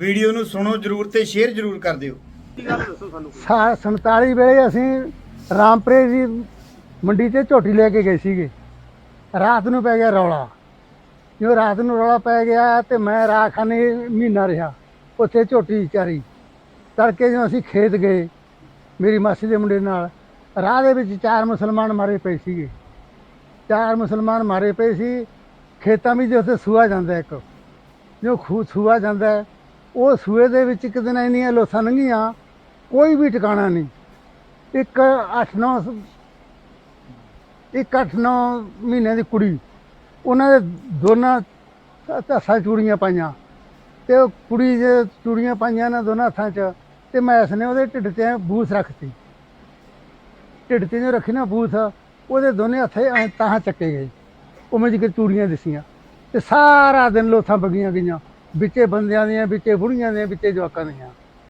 Video ਨੂੰ ਸੁਣੋ ਜਰੂਰ ਤੇ ਸ਼ੇਅਰ ਜਰੂਰ ਕਰ ਦਿਓ। ਕੀ ਗੱਲ ਦੱਸੋ ਸਾ 47 ਵੇਲੇ ਅਸੀਂ ਰਾਮਪੁਰੇ ਦੀ ਮੰਡੀ ਤੇ ਝੋਟੀ ਲੈ ਕੇ ਗਏ ਸੀਗੇ। ਰਾਤ ਨੂੰ ਪੈ ਗਿਆ ਰੌਲਾ। ਜੋ ਰਾਤ ਨੂੰ ਰੌਲਾ ਪੈ ਗਿਆ ਤੇ ਮੈਂ ਰਾਖਾਨੇ ਮਹੀਨਾ ਰਿਹਾ ਉੱਥੇ ਝੋਟੀ ਚਾਰੀ। ਤੜਕੇ ਜਦੋਂ ਅਸੀਂ ਖੇਤ ਗਏ ਮੇਰੀ ਮਾਸੀ ਦੇ ਮੁੰਡੇ ਨਾਲ ਰਾਹ ਦੇ ਵਿੱਚ ਚਾਰ ਮੁਸਲਮਾਨ ਮਾਰੇ ਪਏ ਸੀਗੇ। ਚਾਰ ਮੁਸਲਮਾਨ ਮਾਰੇ ਪਏ ਸੀ ਖੇਤਾਂ ਵਿੱਚ ਉੱਥੇ ਸੂਆ ਜਾਂਦਾ ਇੱਕ। ਜੋ ਖੂ ਸੂਆ ਜਾਂਦਾ ਹੈ, ਉਹ ਸੂਏ ਦੇ ਵਿੱਚ ਇੱਕ ਦਿਨ ਇੰਨੀਆਂ ਲੋਥਾਂ ਲੰਘੀਆਂ, ਕੋਈ ਵੀ ਟਿਕਾਣਾ ਨਹੀਂ। ਇੱਕ 8-9 ਇੱਕ 8-9 ਮਹੀਨੇ ਦੀ ਕੁੜੀ, ਉਹਨਾਂ ਦੇ ਦੋਨਾਂ ਹੱਥਾਂ 'ਚ ਚੂੜੀਆਂ ਪਾਈਆਂ। ਤੇ ਉਹ ਕੁੜੀ ਜੇ ਚੂੜੀਆਂ ਪਾਈਆਂ ਨਾ ਦੋਨਾਂ ਹੱਥਾਂ 'ਚ, ਤੇ ਮੈਸ ਨੇ ਉਹਦੇ ਢਿੱਡ ਤੇ ਬੂਥ ਰੱਖਤੀ ਢਿੱਡ ਤੇ ਜੋ ਰੱਖੀ ਨਾ ਬੂਥ ਉਹਦੇ ਦੋਨੇ ਹੱਥੇ ਐਂ ਤਾਂ ਚੱਕੇ ਗਏ। ਉਵੇਂ ਜਿਹਾ ਚੂੜੀਆਂ ਦਿਸੀਆਂ। ਤੇ ਸਾਰਾ ਦਿਨ ਲੋਥਾਂ ਬਗੀਆਂ ਗਈਆਂ। ਵਿੱਚੇ ਬੰਦਿਆਂ ਦੀਆਂ ਵਿੱਚੇ ਬੁੜੀਆਂ ਦੀਆਂ ਵਿੱਚੇ ਜਵਾਕਾਂ ਦੀਆਂ।